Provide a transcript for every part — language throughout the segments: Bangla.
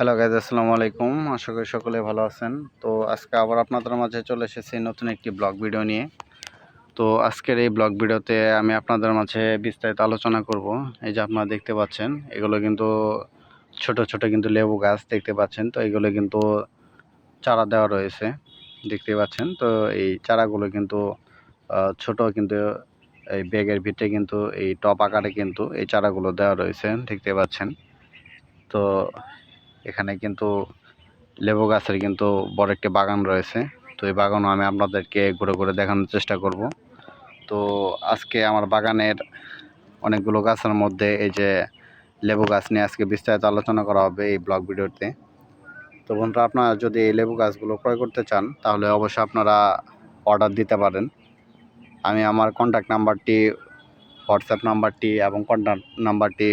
হ্যালো গাইজ আসসালামু আলাইকুম। আশা করি সকলে ভালো আছেন। তো আজকে আবার আপনাদের মাঝে চলে এসেছি নতুন একটি ব্লগ ভিডিও নিয়ে। তো আজকের এই ব্লগ ভিডিওতে আমি আপনাদের মাঝে বিস্তারিত আলোচনা করব। এই যে আপনারা দেখতে পাচ্ছেন, এগুলো কিন্তু ছোট ছোট কিন্তু লেবু গাছ দেখতে পাচ্ছেন। তো এগুলো কিন্তু চারা দেওয়া রয়েছে, দেখতে পাচ্ছেন। তো এই চারাগুলো কিন্তু ছোট কিন্তু, এই ব্যাগের ভিতরে কিন্তু, এই টপ আকারে কিন্তু এই চারাগুলো দেওয়া রয়েছে, দেখতে পাচ্ছেন। তো এখানে কিন্তু লেবু গাছের কিন্তু বড় একটি বাগান রয়েছে। তো এই বাগানও আমি আপনাদেরকে ঘুরে ঘুরে দেখানোর চেষ্টা করব। তো আজকে আমার বাগানের অনেকগুলো গাছের মধ্যে এই যে লেবু গাছ নিয়ে আজকে বিস্তারিত আলোচনা করা হবে এই ব্লগ ভিডিওতে। তো বন্ধুরা, আপনারা যদি এই লেবু গাছগুলো ক্রয় করতে চান, তাহলে অবশ্যই আপনারা অর্ডার দিতে পারেন। আমি আমার কন্ট্যাক্ট নাম্বারটি হোয়াটসঅ্যাপ নাম্বারটি এবং কন্ট্যাক্ট নাম্বারটি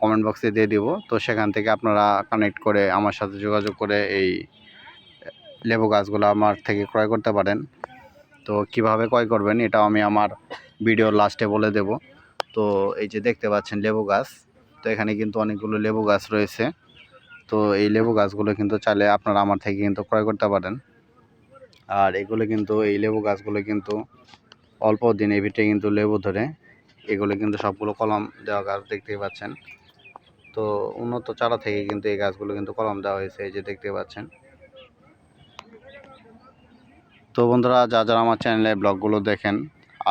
কমেন্ট বক্সে দিয়ে দিব। তো সেখান থেকে আপনারা কানেক্ট করে আমার সাথে যোগাযোগ করে এই লেবু গাছগুলো আমার থেকে ক্রয় করতে পারেন। তো কীভাবে ক্রয় করবেন এটাও আমি আমার ভিডিওর লাস্টে বলে দেব। তো এই যে দেখতে পাচ্ছেন লেবু গাছ, তো এখানে কিন্তু অনেকগুলো লেবু গাছ রয়েছে। তো এই লেবু গাছগুলো কিন্তু চাইলে আপনারা আমার থেকে কিন্তু ক্রয় করতে পারেন। আর এগুলো কিন্তু, এই লেবু গাছগুলো কিন্তু অল্প দিনের ভিতরে কিন্তু লেবু ধরে এগুলো কিন্তু সবগুলো কলম দেওয়া গাছ দেখতেই পাচ্ছেন। তো উন্নত চারা থেকে কিন্তু এই গাছগুলো কিন্তু কলম দেওয়া হয়েছে, এই যে দেখতে পাচ্ছেন। তো বন্ধুরা যা যারা আমার চ্যানেলে ব্লগগুলো দেখেন,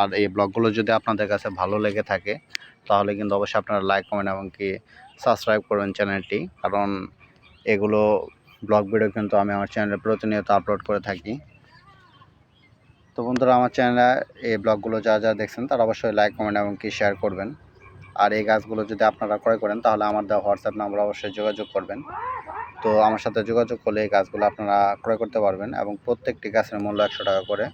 আর এই ব্লগগুলো যদি আপনাদের কাছে ভালো লেগে থাকে, তাহলে কিন্তু অবশ্যই আপনারা লাইক, কমেন্ট এবং কি সাবস্ক্রাইব করবেন চ্যানেলটি। কারণ এগুলো ব্লগ ভিডিও কিন্তু আমি আমার চ্যানেলে প্রতিনিয়ত আপলোড করে থাকি। তো বন্ধুরা আমার চ্যানেলে এই ব্লগগুলো যা যা দেখছেন তারা অবশ্যই লাইক কমেন্ট এবং কি শেয়ার করবেন। আর এই গাছগুলো যদি আপনারা ক্রয় করেন তাহলে আমার দেওয়া হোয়াটসঅ্যাপ নাম্বার অবশ্যই যোগাযোগ করবেন। তো আমার সাথে যোগাযোগ করলে এই গাছগুলো আপনারা ক্রয় করতে পারবেন এবং প্রত্যেকটি গাছের মূল্য একশো টাকা করে।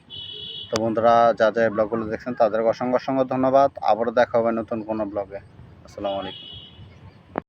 তো বন্ধুরা যা যা এই ব্লগগুলো দেখছেন তাদেরকে অসংখ্য অসংখ্য ধন্যবাদ। আবারও দেখা হবে নতুন কোনো ব্লগে। আসসালামু আলাইকুম।